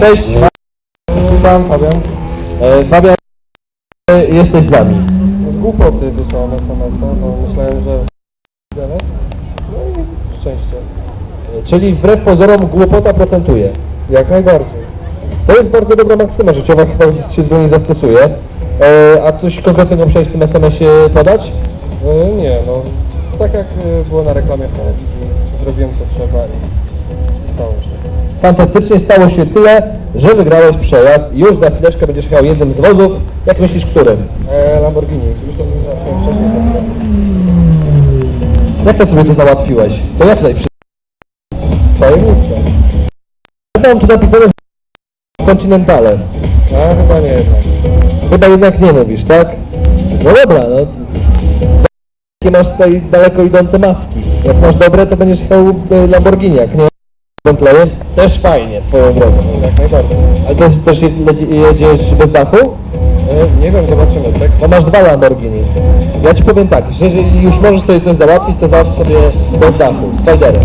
Cześć, Witam, Fabian. e, Fabian, e, jesteś z nami. Z głupoty wysłałem SMS-a, bo myślałem, że... No i szczęście. E, Czyli wbrew pozorom głupota procentuje. Jak najbardziej. To jest bardzo dobra maksyma życiowa, chyba się do niej zastosuje. E, a coś konkretnego musiałeś w tym SMS-ie podać? E, nie, no. Tak jak e, było na reklamie w telewizji. Zrobiłem co trzeba i stało się. Fantastycznie stało się tyle, że wygrałeś przejazd i już za chwileczkę będziesz jechał jednym z wozów. Jak myślisz, którym? E, Lamborghini. Już to załatwiłem wcześniej. także Jak to sobie to załatwiłeś? To jak tutaj wszystko? Tajemnica. Mam tu napisane z Continentale. A chyba nie jednak. Chyba jednak nie mówisz, tak? No dobra, no. Jakie masz tutaj daleko idące macki. Jak masz dobre, to będziesz jechał e, Lamborghini, jak nie Bentleyem. Też fajnie, swoją drogą. Jak najbardziej. Ale też, też je- jedziesz bez dachu? E, nie wiem, zobaczymy. Tak? No masz dwa Lamborghini. Ja ci powiem tak, że jeżeli już możesz sobie coś załatwić, to załatw sobie bez dachu, Spiderem.